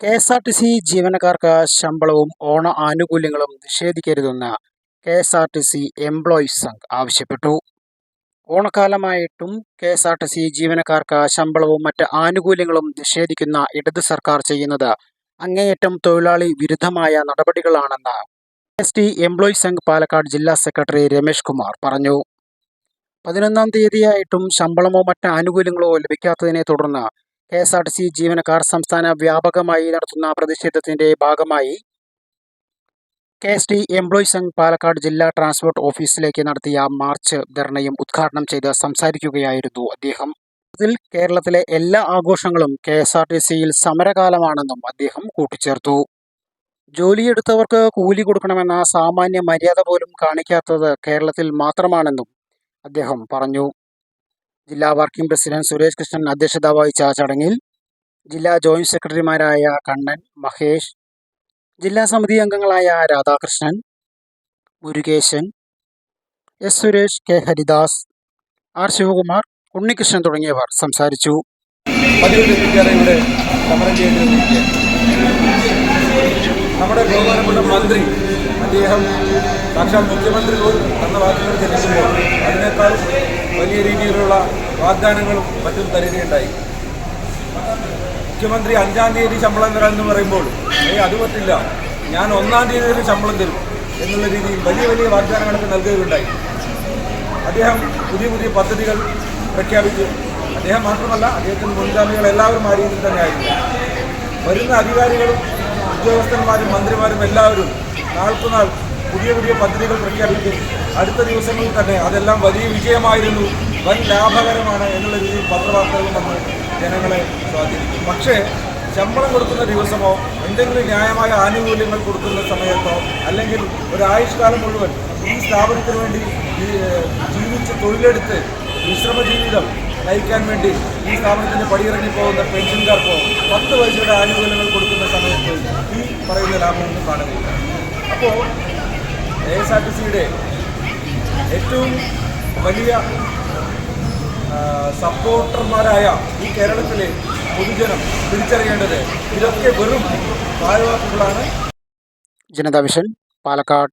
K S R T C ജീവനക്കാർക്ക് ശമ്പളവും ഓണ ആനുകൂല്യങ്ങളും നിഷേധിക്കരുതെന്ന് K S R T C employees Sangh ആവശ്യപ്പെട്ടു. ഓണക്കാലമായിട്ടും K S R T C ജീവനക്കാർക്ക് ശമ്പളവും മറ്റ് ആനുകൂല്യങ്ങളും നിഷേധിക്കുന്ന ഇടത് സർക്കാർ ചെയ്യുന്നത് അങ്ങേയറ്റം തൊഴിലാളി വിരുദ്ധമായ നടപടികളാണെന്ന് S T employees Sangh Palakkad ജില്ലാ സെക്രട്ടറി രമേഷ് കുമാർ പറഞ്ഞു. പതിനൊന്നാം തീയതിയായിട്ടും ശമ്പളമോ മറ്റ് ആനുകൂല്യങ്ങളോ ലഭിക്കാത്തതിനെ തുടർന്ന് K S R T C ജീവനക്കാർ സംസ്ഥാന വ്യാപകമായി നടത്തുന്ന പ്രതിഷേധത്തിന്റെ ഭാഗമായി K S T employees Sangh Palakkad ജില്ലാ ട്രാൻസ്പോർട്ട് ഓഫീസിലേക്ക് നടത്തിയ മാർച്ച് ധർണയും ഉദ്ഘാടനം ചെയ്ത് സംസാരിക്കുകയായിരുന്നു അദ്ദേഹം. ഇതിൽ കേരളത്തിലെ എല്ലാ ആഘോഷങ്ങളും കെ എസ് ആർ ടി സിയിൽ സമരകാലമാണെന്നും അദ്ദേഹം കൂട്ടിച്ചേർത്തു. ജോലിയെടുത്തവർക്ക് കൂലി കൊടുക്കണമെന്ന സാമാന്യ മര്യാദ പോലും കാണിക്കാത്തത് കേരളത്തിൽ മാത്രമാണെന്നും അദ്ദേഹം പറഞ്ഞു. ജില്ലാ വർക്കിംഗ് പ്രസിഡന്റ് സുരേഷ് കൃഷ്ണൻ അധ്യക്ഷത വഹിച്ച ചടങ്ങിൽ ജില്ലാ ജോയിന്റ് സെക്രട്ടറിമാരായ കണ്ണൻ മഹേഷ് ജില്ലാ സമിതി അംഗങ്ങളായ Radhakrishnan Murukesan S Suresh K Haridas R Sivakumar Unnikrishnan തുടങ്ങിയവർ സംസാരിച്ചു. നമ്മുടെ ബഹുമാനപ്പെട്ട മന്ത്രി അദ്ദേഹം സാക്ഷാൽ മുഖ്യമന്ത്രി പോലും എന്ന വാക്കുകൾ ചെല്ലുമ്പോൾ അതിനേക്കാൾ വലിയ രീതിയിലുള്ള വാഗ്ദാനങ്ങളും മറ്റും തരികയുണ്ടായി. മുഖ്യമന്ത്രി അഞ്ചാം തീയതി ശമ്പളം തരാമെന്ന് പറയുമ്പോൾ ഏയ് അത് പറ്റില്ല. ഞാൻ ഒന്നാം തീയതി ഒരു ശമ്പളം തരും എന്നുള്ള രീതിയിൽ വലിയ വലിയ വാഗ്ദാനങ്ങളൊക്കെ നൽകുകയുണ്ടായി. അദ്ദേഹം പുതിയ പുതിയ പദ്ധതികൾ പ്രഖ്യാപിച്ചു. അദ്ദേഹം മാത്രമല്ല അദ്ദേഹത്തിന്റെ മുൻഗാമികൾ എല്ലാവരും ആ രീതിയിൽ തന്നെയായിരുന്നു വരുന്ന അധികാരികളും ഉദ്യോഗസ്ഥന്മാരും മന്ത്രിമാരും എല്ലാവരും നാൾക്കുനാൾ പുതിയ പുതിയ പദ്ധതികൾ പ്രഖ്യാപിക്കും. അടുത്ത ദിവസങ്ങളിൽ തന്നെ അതെല്ലാം വലിയ വിജയമായിരുന്നു. വൻ ലാഭകരമാണ് എന്നുള്ള രീതിയിൽ പത്രവാർത്തകൾ വന്ന് ജനങ്ങളെ സ്വാധീനിക്കും. പക്ഷേ ശമ്പളം കൊടുക്കുന്ന ദിവസമോ എന്തെങ്കിലും ന്യായമായ ആനുകൂല്യങ്ങൾ കൊടുക്കുന്ന സമയത്തോ അല്ലെങ്കിൽ ഒരു ആയുഷ്കാലം മുഴുവൻ ഈ സ്ഥാപനത്തിന് വേണ്ടി ജീവിച്ച് തൊഴിലെടുത്ത് വിശ്രമ ജീവിതം നയിക്കാൻ വേണ്ടി ഈ സ്ഥാപനത്തിന് പടിയിറങ്ങി പോകുന്ന പെൻഷൻകാർക്കോ പത്ത് പൈസയുടെ ആനുകൂല്യങ്ങൾ കൊടുക്കുന്ന ഈ പറയുന്ന ലാഭമൊന്നും കാണുകയില്ല അപ്പോൾ കെ എസ് ആർ ടി സിയുടെ ഏറ്റവും വലിയ സപ്പോർട്ടർമാരായ ഈ കേരളത്തിലെ പൊതുജനം തിരിച്ചറിയേണ്ടത് ഇതൊക്കെ വെറും പാഴ്വാക്കുകളാണ് ജനതാ വിഷൻ പാലക്കാട്.